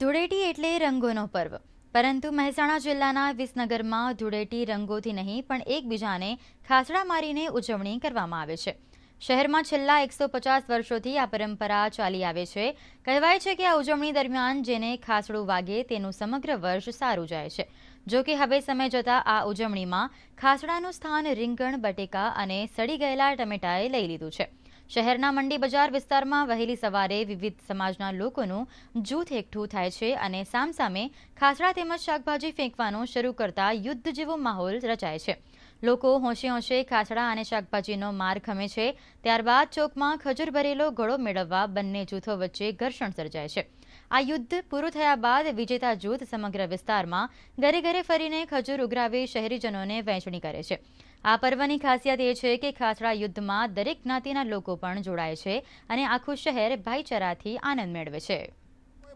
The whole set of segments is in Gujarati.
ધૂળેટી એટલે રંગોનો પર્વ. પરંતુ મહેસાણા જિલ્લાના વિસનગરમાં ધૂળેટી રંગોથી નહીં, પણ એકબીજાને ખાસડા મારીને ઉજવણી કરવામાં આવે છે. શહેરમાં છેલ્લા એકસો પચાસ વર્ષોથી આ પરંપરા ચાલી આવે છે. કહેવાય છે કે આ ઉજવણી દરમિયાન જેને ખાસડું વાગે તેનું સમગ્ર વર્ષ સારું જાય છે. જો કે હવે સમય જતાં આ ઉજવણીમાં ખાસડાનું સ્થાન રીંગણ, બટેકા અને સડી ગયેલા ટમેટાએ લઈ લીધું છે. શહેરના મંડી બજાર વિસ્તારમાં વહેલી સવારે વિવિધ સમાજના લોકોનું જૂથ એકઠું થાય છે અને સામસામે ખાસડા તેમજ શાકભાજી ફેંકવાનું શરૂ કરતા યુદ્ધ જેવો માહોલ રચાય છે. લોકો હોંશે હોંશે ખાસડા અને શાકભાજીનો માર ખમે છે. ત્યારબાદ ચોકમાં ખજૂર ભરેલો ઘોડો મેળવવા બંને જૂથો વચ્ચે ઘર્ષણ સર્જાય છે. આ યુદ્ધ પૂરું થયા બાદ વિજેતા જૂથ સમગ્ર વિસ્તારમાં ઘરે ઘરે ફરીને ખજૂર ઉઘરાવી શહેરીજનોને વહેંચણી કરે છે. આ પર્વની ખાસિયત એ છે કે ખાસડા યુદ્ધમાં દરેક જ્ઞાતિના લોકો પણ જોડાય છે અને આખું શહેર ભાઈચારાથી આનંદ મેળવે છે.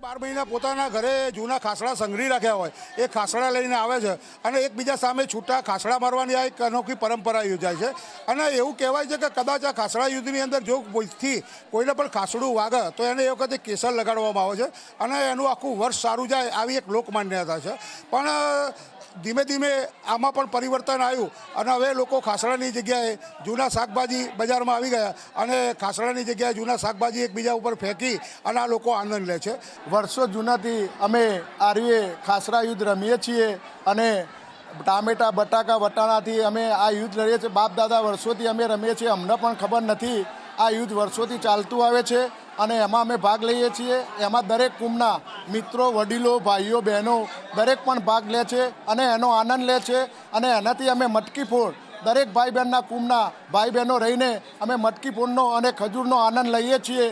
બાર મહિના પોતાના ઘરે જૂના ખાસડા સંગ્રહી રાખ્યા હોય, એ ખાસડા લઈને આવે છે અને એકબીજા સામે છૂટા ખાસડા મારવાની આ એક અનોખી પરંપરા યોજાય છે. અને એવું કહેવાય છે કે કદાચ આ ખાસડા યુદ્ધની અંદર જો ભૂલથી કોઈને પણ ખાસડું વાગે, તો એને એ વખતે કેસર લગાડવામાં આવે છે અને એનું આખું વર્ષ સારું જાય, આવી એક લોકમાન્યતા છે. પણ ધીમે ધીમે આમાં પણ પરિવર્તન આવ્યું. અને હવે લોકો ખાસડાની જગ્યાએ જૂના શાકભાજી બજારમાં આવી ગયા અને ખાસડાની જગ્યાએ જૂના શાકભાજી એકબીજા ઉપર ફેંકી અને આ લોકો આનંદ લે છે. વર્ષો જૂનાથી અમે આર્યુએ ખાસરા યુદ્ધ રમીએ છીએ અને ટામેટા, બટાકા, વટાણાથી અમે આ યુદ્ધ લડીએ છીએ. બાપ દાદા વર્ષોથી અમે રમીએ છીએ. અમને પણ ખબર નથી આ યુદ્ધ વર્ષોથી ચાલતું આવે છે. અને એમાં અમે ભાગ લઈએ છીએ. એમાં દરેક કુંભના મિત્રો, વડીલો, ભાઈઓ, બહેનો દરેક પણ ભાગ લે છે અને એનો આનંદ લે છે અને એનાથી અમે મટકી ફોડ દરેક ભાઈ બહેનના કુંભના ભાઈ બહેનો રહીને અમે મટકી ફોડનો અને ખજૂરનો આનંદ લઈએ છીએ.